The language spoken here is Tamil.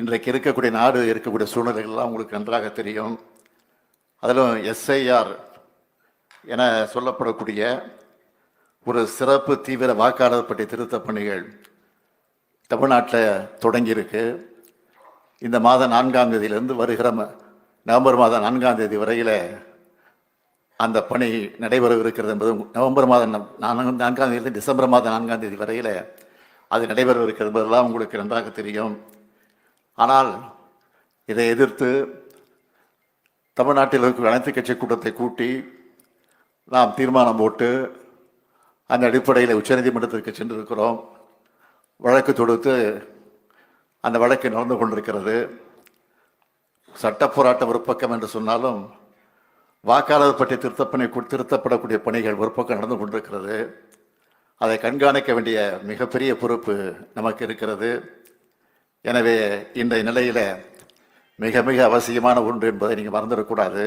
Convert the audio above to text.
இன்றைக்கு இருக்கக்கூடிய நாடு இருக்கக்கூடிய சூழ்நிலைகள்லாம் உங்களுக்கு நன்றாக தெரியும். அதிலும் எஸ்ஐஆர் என சொல்லப்படக்கூடிய ஒரு சிறப்பு தீவிர வாக்காளர் பற்றிய திருத்தப் பணிகள் தமிழ்நாட்டில் தொடங்கியிருக்கு. இந்த மாதம் நான்காம் தேதியிலிருந்து வருகிற நவம்பர் மாதம் நான்காம் தேதி வரையில் அந்த பணி நடைபெறவிருக்கிறது என்பது நவம்பர் மாதம் நான்காம் தேதியிலிருந்து தேதி டிசம்பர் மாதம் நான்காம் தேதி வரையில் அது நடைபெறவிருக்கிறது என்பதெல்லாம் உங்களுக்கு நன்றாக தெரியும். ஆனால் இதை எதிர்த்து தமிழ்நாட்டில் இருக்கிற அனைத்து கட்சி கூட்டத்தை கூட்டி நாம் தீர்மானம் போட்டு அந்த அடிப்படையில் உச்சநீதிமன்றத்திற்கு சென்றிருக்கிறோம். வழக்கு தொடுத்து அந்த வழக்கு நடந்து கொண்டிருக்கிறது. சட்ட போராட்டம் ஒரு பக்கம் என்று சொன்னாலும் வாக்காளர் பற்றி திருத்தப்பணி திருத்தப்படக்கூடிய பணிகள் ஒரு பக்கம் நடந்து கொண்டிருக்கிறது. அதை கண்காணிக்க வேண்டிய மிகப்பெரிய பொறுப்பு நமக்கு இருக்கிறது. எனவே இன்றைய நிலையில் மிக மிக அவசியமான ஒன்று என்பதை நீங்கள் மறந்துடக்கூடாது.